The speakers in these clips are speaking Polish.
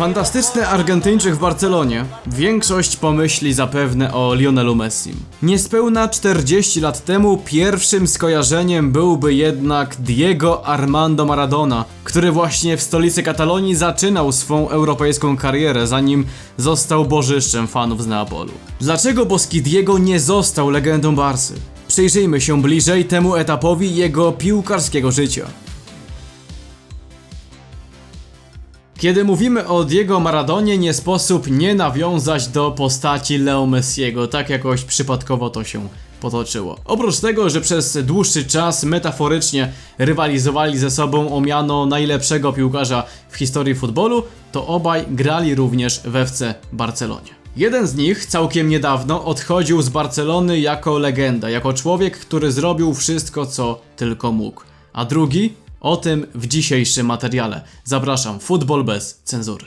Fantastyczny Argentyńczyk w Barcelonie. Większość pomyśli zapewne o Lionelu Messim. Niespełna 40 lat temu pierwszym skojarzeniem byłby jednak Diego Armando Maradona, który właśnie w stolicy Katalonii zaczynał swą europejską karierę, zanim został bożyszczem fanów z Neapolu. Dlaczego boski Diego nie został legendą Barsy? Przyjrzyjmy się bliżej temu etapowi jego piłkarskiego życia. Kiedy mówimy o Diego Maradonie, nie sposób nie nawiązać do postaci Leo Messiego, tak jakoś przypadkowo to się potoczyło. Oprócz tego, że przez dłuższy czas metaforycznie rywalizowali ze sobą o miano najlepszego piłkarza w historii futbolu, to obaj grali również w FC Barcelonie. Jeden z nich całkiem niedawno odchodził z Barcelony jako legenda, jako człowiek, który zrobił wszystko, co tylko mógł. A drugi o tym w dzisiejszym materiale. Zapraszam, futbol bez cenzury.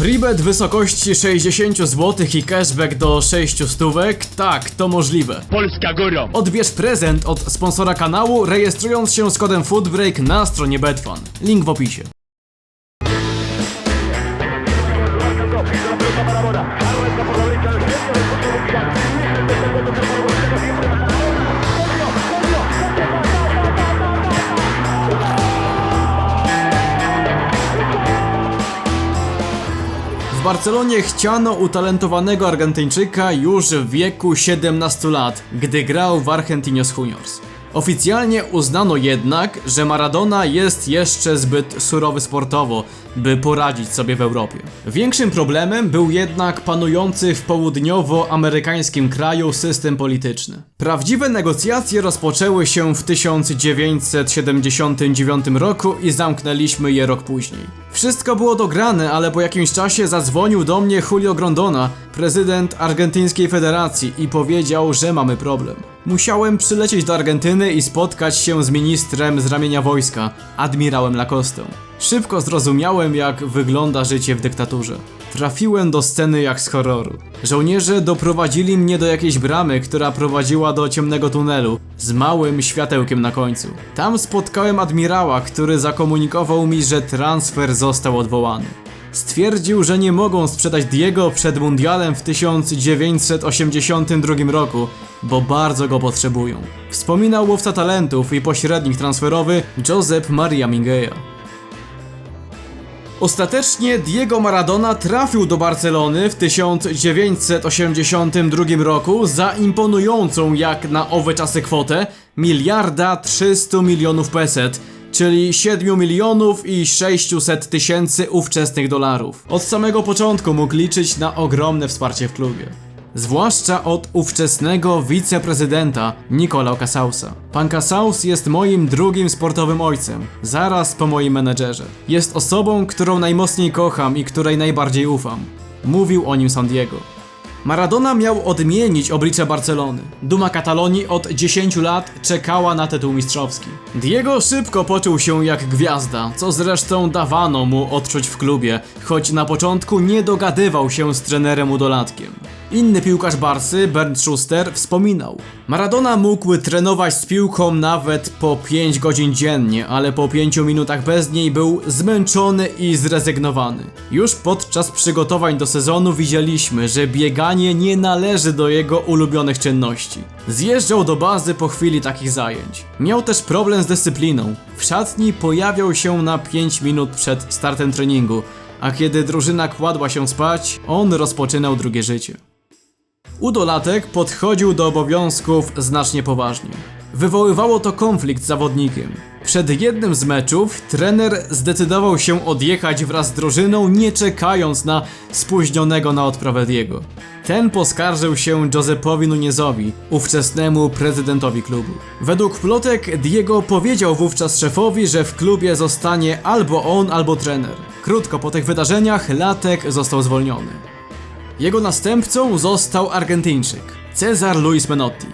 Freebet w wysokości 60 zł i cashback do 6 stówek? Tak, to możliwe. Polska górą! Odbierz prezent od sponsora kanału, rejestrując się z kodem FOODBREAK na stronie Betfan. Link w opisie. W Barcelonie chciano utalentowanego Argentyńczyka już w wieku 17 lat, gdy grał w Argentinos Juniors. Oficjalnie uznano jednak, że Maradona jest jeszcze zbyt surowy sportowo, by poradzić sobie w Europie. Większym problemem był jednak panujący w południowoamerykańskim kraju system polityczny. Prawdziwe negocjacje rozpoczęły się w 1979 roku i zamknęliśmy je rok później. Wszystko było dograne, ale po jakimś czasie zadzwonił do mnie Julio Grondona, prezydent Argentyńskiej Federacji i powiedział, że mamy problem. Musiałem przylecieć do Argentyny i spotkać się z ministrem z ramienia wojska, admirałem Lacostą. Szybko zrozumiałem, jak wygląda życie w dyktaturze. Trafiłem do sceny jak z horroru. Żołnierze doprowadzili mnie do jakiejś bramy, która prowadziła do ciemnego tunelu, z małym światełkiem na końcu. Tam spotkałem admirała, który zakomunikował mi, że transfer został odwołany. Stwierdził, że nie mogą sprzedać Diego przed mundialem w 1982 roku, bo bardzo go potrzebują. Wspominał łowca talentów i pośrednik transferowy Josep Maria Minguea. Ostatecznie Diego Maradona trafił do Barcelony w 1982 roku za imponującą jak na owe czasy kwotę miliarda 300 milionów peset, czyli 7 milionów i 600 tysięcy ówczesnych dolarów. Od samego początku mógł liczyć na ogromne wsparcie w klubie. Zwłaszcza od ówczesnego wiceprezydenta Nicolau Casausa. Pan Casaus jest moim drugim sportowym ojcem, zaraz po moim menedżerze. Jest osobą, którą najmocniej kocham i której najbardziej ufam. Mówił o nim San Diego. Maradona miał odmienić oblicze Barcelony. Duma Katalonii od 10 lat czekała na tytuł mistrzowski. Diego szybko poczuł się jak gwiazda, co zresztą dawano mu odczuć w klubie, choć na początku nie dogadywał się z trenerem udolatkiem. Inny piłkarz Barsy, Bernd Schuster, wspominał Maradona mógł trenować z piłką nawet po 5 godzin dziennie, ale po 5 minutach bez niej był zmęczony i zrezygnowany. Już podczas przygotowań do sezonu widzieliśmy, że bieganie nie należy do jego ulubionych czynności. Zjeżdżał do bazy po chwili takich zajęć. Miał też problem z dyscypliną. W szatni pojawiał się na 5 minut przed startem treningu, a kiedy drużyna kładła się spać, on rozpoczynał drugie życie. Udolatek podchodził do obowiązków znacznie poważnie. Wywoływało to konflikt z zawodnikiem. Przed jednym z meczów trener zdecydował się odjechać wraz z drużyną, nie czekając na spóźnionego na odprawę Diego. Ten poskarżył się Josepowi Nunezowi, ówczesnemu prezydentowi klubu. Według plotek Diego powiedział wówczas szefowi, że w klubie zostanie albo on, albo trener. Krótko po tych wydarzeniach Latek został zwolniony. Jego następcą został Argentyńczyk Cezar Luis Menotti.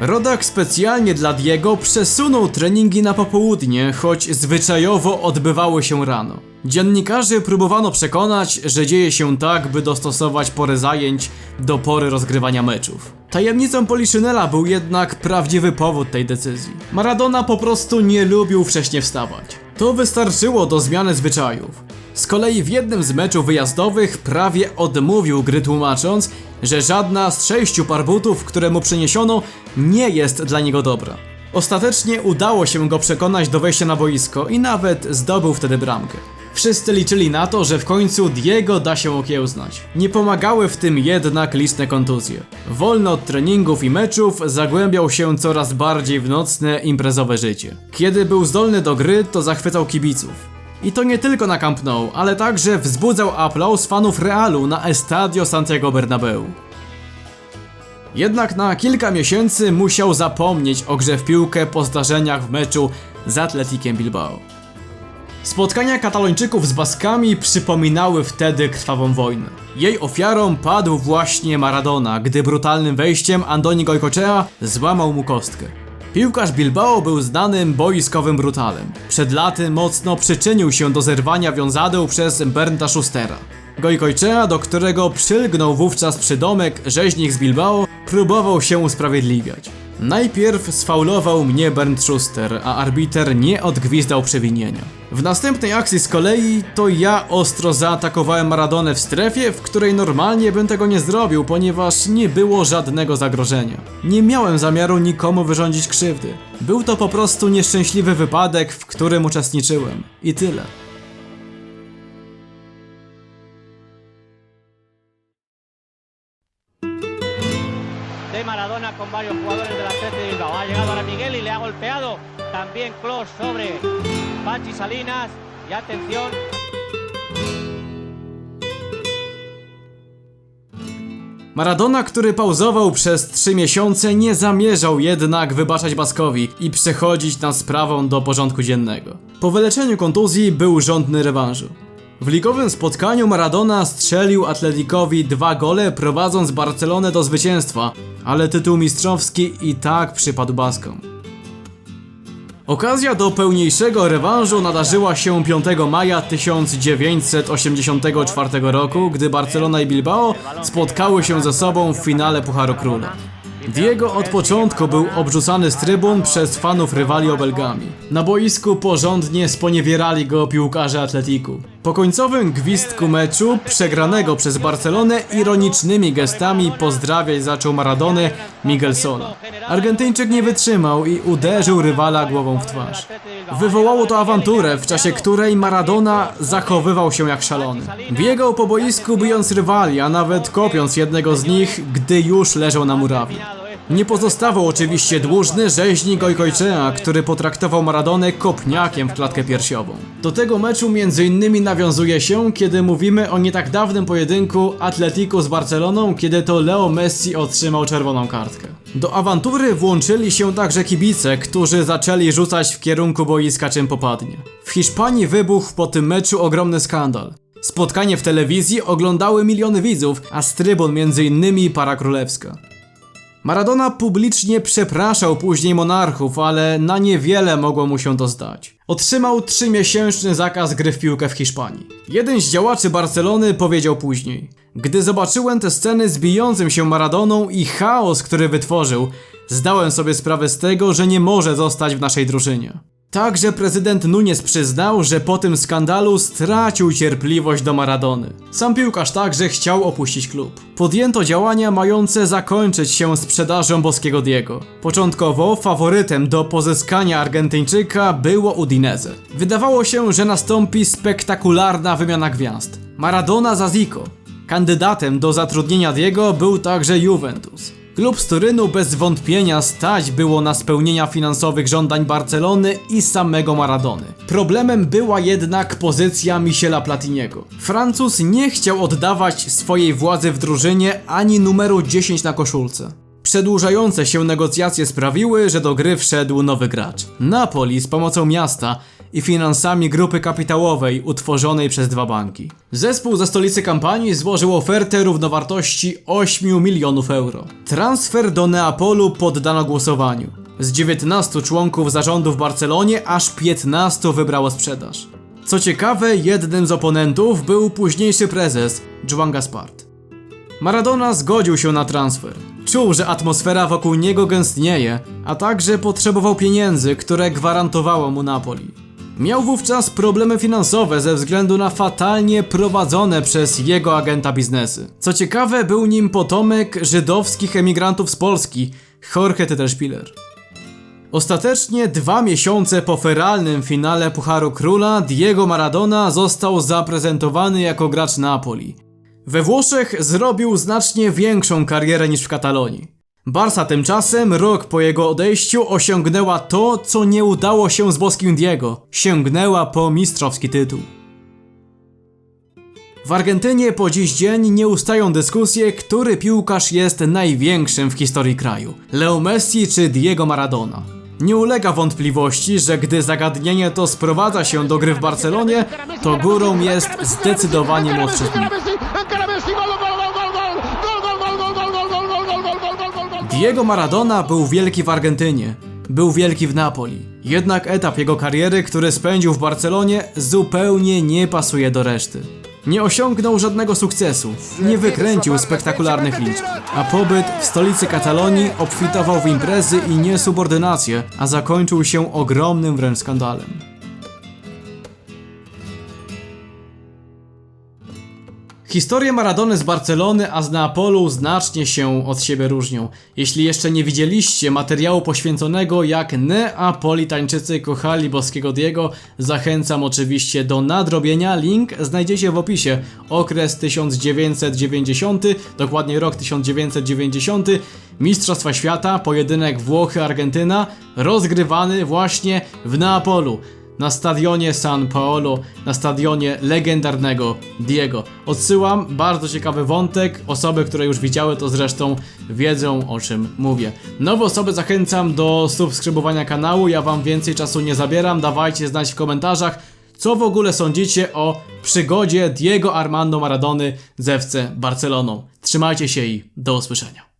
Rodak specjalnie dla Diego przesunął treningi na popołudnie, choć zwyczajowo odbywały się rano. Dziennikarzy próbowano przekonać, że dzieje się tak, by dostosować porę zajęć do pory rozgrywania meczów. Tajemnicą Poliszynela był jednak prawdziwy powód tej decyzji. Maradona po prostu nie lubił wcześnie wstawać. To wystarczyło do zmiany zwyczajów. Z kolei w jednym z meczów wyjazdowych prawie odmówił gry tłumacząc, że żadna z sześciu par butów, które mu przyniesiono, nie jest dla niego dobra. Ostatecznie udało się go przekonać do wejścia na boisko i nawet zdobył wtedy bramkę. Wszyscy liczyli na to, że w końcu Diego da się okiełznać. Nie pomagały w tym jednak liczne kontuzje. Wolno od treningów i meczów zagłębiał się coraz bardziej w nocne, imprezowe życie. Kiedy był zdolny do gry, to zachwycał kibiców. I to nie tylko na Camp Nou, ale także wzbudzał aplauz fanów Realu na Estadio Santiago Bernabeu. Jednak na kilka miesięcy musiał zapomnieć o grze w piłkę po zdarzeniach w meczu z Atletikiem Bilbao. Spotkania katalończyków z Baskami przypominały wtedy krwawą wojnę. Jej ofiarą padł właśnie Maradona, gdy brutalnym wejściem Andoni Goicoechea złamał mu kostkę. Piłkarz Bilbao był znanym boiskowym brutalem. Przed laty mocno przyczynił się do zerwania wiązadeł przez Bernda Schustera. Goicoechea, do którego przylgnął wówczas przydomek rzeźnik z Bilbao, próbował się usprawiedliwiać. Najpierw sfaulował mnie Bernd Schuster, a arbiter nie odgwizdał przewinienia. W następnej akcji z kolei to ja ostro zaatakowałem Maradonę w strefie, w której normalnie bym tego nie zrobił, ponieważ nie było żadnego zagrożenia. Nie miałem zamiaru nikomu wyrządzić krzywdy. Był to po prostu nieszczęśliwy wypadek, w którym uczestniczyłem. I tyle. Maradona con varios jugadores del Atleti de Bilbao. Ha llegado ahora Miguel y le ha golpeado también Klos sobre Pachi Salinas. Y atención, Maradona, który pauzował przez 3 miesiące, nie zamierzał jednak wybaczać Baskowi i przechodzić nad sprawą do porządku dziennego. Po wyleczeniu kontuzji był żądny rewanżu. W ligowym spotkaniu Maradona strzelił Atleticowi dwa gole, prowadząc Barcelonę do zwycięstwa, ale tytuł mistrzowski i tak przypadł Baskom. Okazja do pełniejszego rewanżu nadarzyła się 5 maja 1984 roku, gdy Barcelona i Bilbao spotkały się ze sobą w finale Pucharu Króla. Diego od początku był obrzucany z trybun przez fanów rywali obelgami. Na boisku porządnie sponiewierali go piłkarze Atletiku. Po końcowym gwizdku meczu, przegranego przez Barcelonę, ironicznymi gestami pozdrawiać zaczął Maradonę Miguel Sola. Argentyńczyk nie wytrzymał i uderzył rywala głową w twarz. Wywołało to awanturę, w czasie której Maradona zachowywał się jak szalony. Biegał po boisku bijąc rywali, a nawet kopiąc jednego z nich, gdy już leżał na murawie. Nie pozostawał oczywiście dłużny rzeźnik Goicoechea, który potraktował Maradonę kopniakiem w klatkę piersiową. Do tego meczu między innymi nawiązuje się, kiedy mówimy o nie tak dawnym pojedynku Atletico z Barceloną, kiedy to Leo Messi otrzymał czerwoną kartkę. Do awantury włączyli się także kibice, którzy zaczęli rzucać w kierunku boiska czym popadnie. W Hiszpanii wybuchł po tym meczu ogromny skandal. Spotkanie w telewizji oglądały miliony widzów, a z trybun między innymi para królewska. Maradona publicznie przepraszał później monarchów, ale na niewiele mogło mu się to zdać. Otrzymał trzymiesięczny zakaz gry w piłkę w Hiszpanii. Jeden z działaczy Barcelony powiedział później: Gdy zobaczyłem te sceny z bijącym się Maradoną i chaos, który wytworzył, zdałem sobie sprawę z tego, że nie może zostać w naszej drużynie. Także prezydent Nunes przyznał, że po tym skandalu stracił cierpliwość do Maradony. Sam piłkarz także chciał opuścić klub. Podjęto działania mające zakończyć się sprzedażą boskiego Diego. Początkowo faworytem do pozyskania Argentyńczyka było Udinese. Wydawało się, że nastąpi spektakularna wymiana gwiazd. Maradona za Zico. Kandydatem do zatrudnienia Diego był także Juventus. Klub z Turynu bez wątpienia stać było na spełnienia finansowych żądań Barcelony i samego Maradony. Problemem była jednak pozycja Michela Platiniego. Francuz nie chciał oddawać swojej władzy w drużynie ani numeru 10 na koszulce. Przedłużające się negocjacje sprawiły, że do gry wszedł nowy gracz. Napoli z pomocą miasta i finansami grupy kapitałowej utworzonej przez dwa banki. Zespół ze stolicy kampanii złożył ofertę równowartości 8 milionów euro. Transfer do Neapolu poddano głosowaniu. Z 19 członków zarządu w Barcelonie aż 15 wybrało sprzedaż. Co ciekawe, jednym z oponentów był późniejszy prezes Joan Gaspard. Maradona zgodził się na transfer. Czuł, że atmosfera wokół niego gęstnieje, a także potrzebował pieniędzy, które gwarantowało mu Napoli. Miał wówczas problemy finansowe ze względu na fatalnie prowadzone przez jego agenta biznesy. Co ciekawe, był nim potomek żydowskich emigrantów z Polski, Jorge Tettelspieler. Ostatecznie dwa miesiące po feralnym finale Pucharu Króla Diego Maradona został zaprezentowany jako gracz Napoli. We Włoszech zrobił znacznie większą karierę niż w Katalonii. Barca tymczasem rok po jego odejściu osiągnęła to, co nie udało się z boskim Diego. Sięgnęła po mistrzowski tytuł. W Argentynie po dziś dzień nie ustają dyskusje, który piłkarz jest największym w historii kraju. Leo Messi czy Diego Maradona. Nie ulega wątpliwości, że gdy zagadnienie to sprowadza się do gry w Barcelonie, to górą jest zdecydowanie młodszy z Diego Maradona był wielki w Argentynie, był wielki w Napoli. Jednak etap jego kariery, który spędził w Barcelonie, zupełnie nie pasuje do reszty. Nie osiągnął żadnego sukcesu, nie wykręcił spektakularnych liczb, a pobyt w stolicy Katalonii obfitował w imprezy i niesubordynację, a zakończył się ogromnym wręcz skandalem. Historie Maradony z Barcelony, a z Neapolu znacznie się od siebie różnią. Jeśli jeszcze nie widzieliście materiału poświęconego jak Neapolitańczycy kochali boskiego Diego, zachęcam oczywiście do nadrobienia. Link znajdziecie w opisie. Okres 1990, dokładnie rok 1990, Mistrzostwa Świata, pojedynek Włochy-Argentyna, rozgrywany właśnie w Neapolu na stadionie San Paolo, na stadionie legendarnego Diego. Odsyłam, bardzo ciekawy wątek. Osoby, które już widziały to zresztą wiedzą o czym mówię. Nowe osoby zachęcam do subskrybowania kanału. Ja wam więcej czasu nie zabieram. Dawajcie znać w komentarzach, co w ogóle sądzicie o przygodzie Diego Armando Maradony z FC Barceloną. Trzymajcie się i do usłyszenia.